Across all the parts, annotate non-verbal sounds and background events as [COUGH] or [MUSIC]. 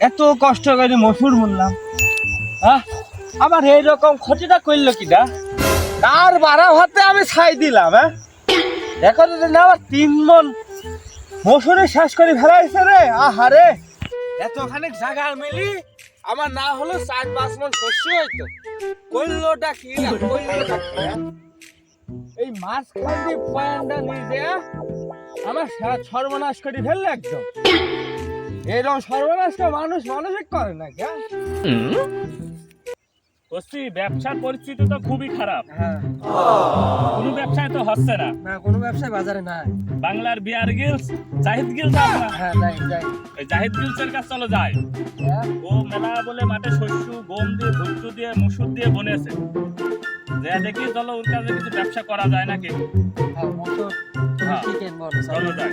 এত কষ্ট করে মসুর বললাম হ্যাঁ আবার এইরকম ক্ষতিটা করল কিনা তার বারা ভাতে আমি ছাই দিলাম হ্যাঁ? দেখো আবার তিন মন মসুরে শেষ করে ফেলাইছে রে। আহারে এতখানি জায়গা মিলি, আমার না হলো চার পাঁচ মন শস্য হইতো। করলোটা কি না হ্যাঁ? এই মাছ খালি পয়েন্টটা নিজে আমার সারা সর্বনাশ করে ফেললে একদম। এরকম সর্বনাশটা মানুষ মানুষই করে না হ্যাঁ? বলছি ব্যবসার পরিস্থিতি তো খুবই খারাপ। হ্যাঁ। কোনো ব্যবসায় তো হচ্ছে না। না কোনো ব্যবসায় বাজারে নাই। বাংলার বিয়ার গিলস জাহিদ গিলস হ্যাঁ যাই যাই জাহিদ গিলসের কাছে চলো যাই। হ্যাঁ। ও মেলা বলে মাঠে শস্য গম দিয়ে ভুট্টু দিয়ে মুসুর দিয়ে বনেছে। যে দেখি চলো ওর কাছে কিছু ব্যবসা করা যায় নাকি? হ্যাঁ মোটর হ্যাঁ। চলো। যাই।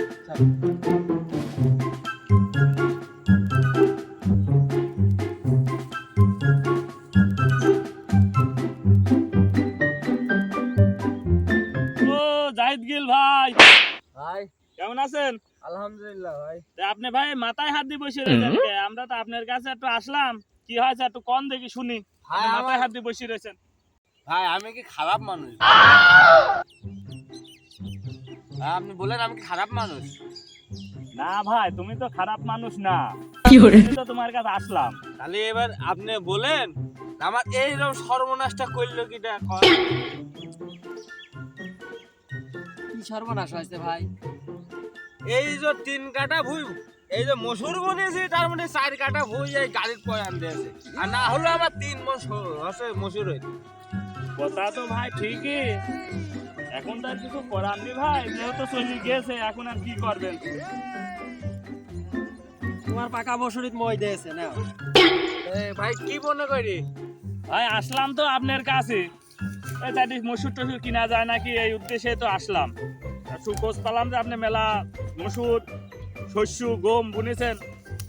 জাহিদ গিল ভাই। ভাই। কেমন আছেন? আলহামদুলিল্লাহ ভাই। আপনি ভাই মাথায় হাত দিয়ে বসে রয়েছেন আমরা তো আপনার কাছে একটু আসলাম। কি হয়েছে একটু কম দেখি শুনি। মাথায় হাত দিয়ে বসে রয়েছেন। ভাই আমি কি খারাপ মানুষ? আপনি বলেন আমি খারাপ মানুষ? না ভাই তুমি তো খারাপ মানুষ না। তো তোমার কাছে আসলাম। তাহলে এবার আপনি বলেন আমার এইরকম সর্বনাশটা করল কিটা? কি [LAUGHS] সর্বনাশ হয়েছে ভাই। এই যে তিন কাটা ভুই এই যে মসুর বনেছি তার মানে চার কাটা ভুই এই গাড়ির পয়ান দিয়েছে। আর না হলে আমার তিন স- হচ্ছে মসুর হইতো কথা তো ভাই ঠিকই। এখন তো আর কিছু করার নেই ভাই যেহেতু চলে গেছে এখন আর কি করবেন? তোমার পাকা বসরিত মই দিয়েছে না এ, ভাই কি মনে করি? ভাই আসলাম তো আপনার কাছে। চারটি মসুর টসুর কিনা যায় নাকি এই উদ্দেশ্যে তো আসলাম। খোঁজ পেলাম যে আপনি মেলা মসুর শস্য গম বুনেছেন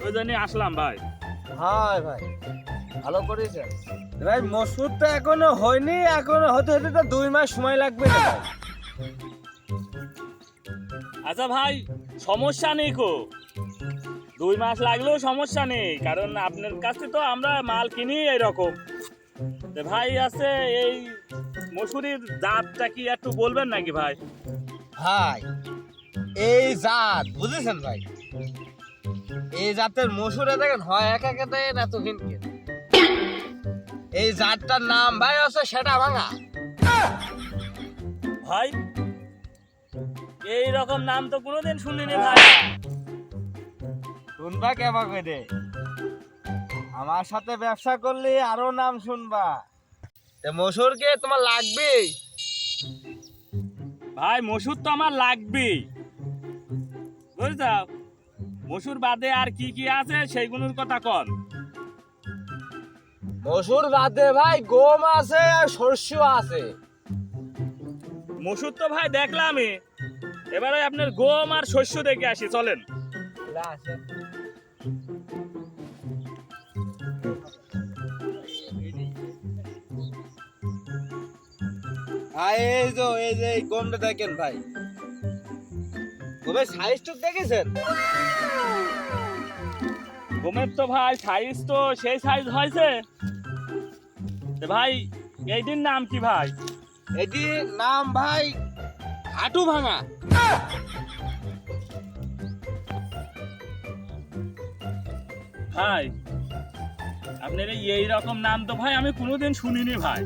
ওই জন্যই আসলাম ভাই। হয় ভাই ভালো করেছেন। ভাই মসুর তো এখনও হয়নি এখনও হতে হতে তো দুই মাস সময় লাগবে আচ্ছা ভাই সমস্যা নেই কো। দুই মাস লাগলেও সমস্যা নেই কারণ আপনার কাছে তো আমরা মাল কিনি এইরকম তো ভাই আছে এই মসুরির জাতটা কি একটু বলবেন নাকি ভাই? ভাই এই জাত বুঝেছেন ভাই? এই জাতের মসুরে দেখেন হয় এক একে দেয় না তো হিনকে এই জাতটার নাম ভাই আছে সেটা ভাঙা ভাই এই রকম নাম তো কোনোদিন শুনিনি ভাই। শুনবা কেবা করে আমার সাথে ব্যবসা করলে আরও নাম শুনবা। মসুরকে তোমার লাগবে ভাই মসুর তো আমার লাগবেই। বুঝছ মসুর বাদে আর কি কি আছে সেইগুলোর কথা কন। মসুর বাদে ভাই গম আছে আর শস্য আছে। মসুর তো ভাই দেখলামই। এবারে আপনার গম আর শস্য দেখে আসি চলেন। আর এই যে এই যে এই গমটা দেখেন ভাই। গমের সাইজটা দেখেছেন? গমের তো ভাই সাইজ তো সেই সাইজ হয়েছে। ভাই এইটির নাম কি ভাই? এটি নাম ভাই হাঁটু ভাঙা। ভাই আপনার এই রকম নাম তো ভাই আমি কোনোদিন শুনিনি ভাই।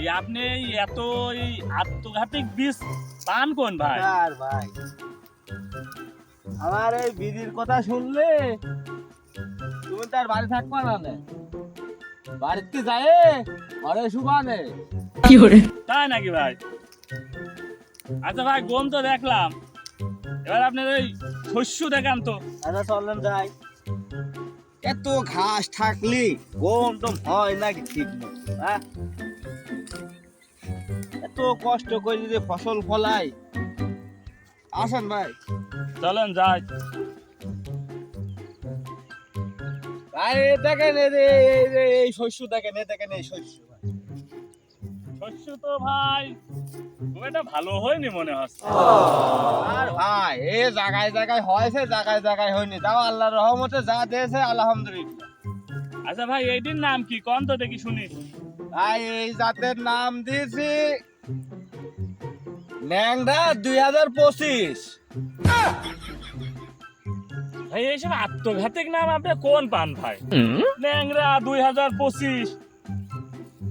এই আপনি এত এই আত্মঘাতিক বীজ পান কোন ভাই? আর ভাই আমার এই বিধির কথা শুনলে তুমি তার বাড়ি থাকবা না বাড়িতে যায় ঘরে শুকানে তাই নাকি ভাই? আচ্ছা ভাই গম তো দেখলাম। এবার আপনার ওই শস্য দেখান তো। আচ্ছা চললাম যাই। এত ঘাস থাকলি গম টম হয় নাকি ঠিক না হ্যাঁ? এত কষ্ট করে যদি ফসল ফলাই আসেন ভাই। চলেন যাই। ভাই দেখেন এই যে এই যে এই শস্য দেখেন এই দেখেন এই শস্য শস্য তো ভাই খুব একটা ভালো হয়নি মনে হচ্ছে আর ভাই এ জায়গায় জায়গায় হয়েছে জায়গায় জায়গায় হয়নি। তাও আল্লাহর রহমতে যা দিয়েছে আলহামদুলিল্লাহ। আচ্ছা ভাই এইটির নাম কি? কোন তো দেখি শুনি। ভাই এই জাতের নাম দিয়েছি ন্যাংরা দুই হাজার পঁচিশ। ভাই এইসব আত্মঘাতিক নাম আপনি কোন পান ভাই? ন্যাংরা দুই হাজার পঁচিশ।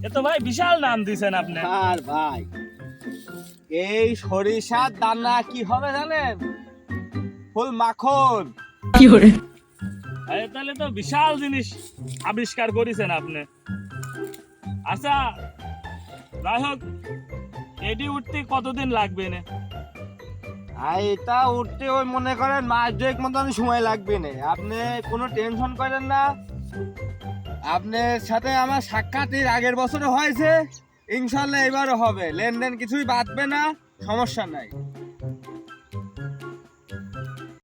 এ তো ভাই বিশাল নাম দিছেন আপনি। আর ভাই এই সরিষার দানা কি হবে জানেন? ফুল মাখন। এই তাহলে তো বিশাল জিনিস আবিষ্কার করেছেন আপনি। আচ্ছা যাই হোক এটি উঠতে কতদিন লাগবে না আর এটা উঠতে ওই মনে করেন মাস দুয়েক মতন সময় লাগবে না আপনি কোনো টেনশন করেন না। আপনার সাথে আমার সাক্ষাৎ এর আগের বছরে হয়েছে। ইনশাল্লাহ এবারও হবে। লেনদেন কিছুই বাঁধবে না সমস্যা নাই।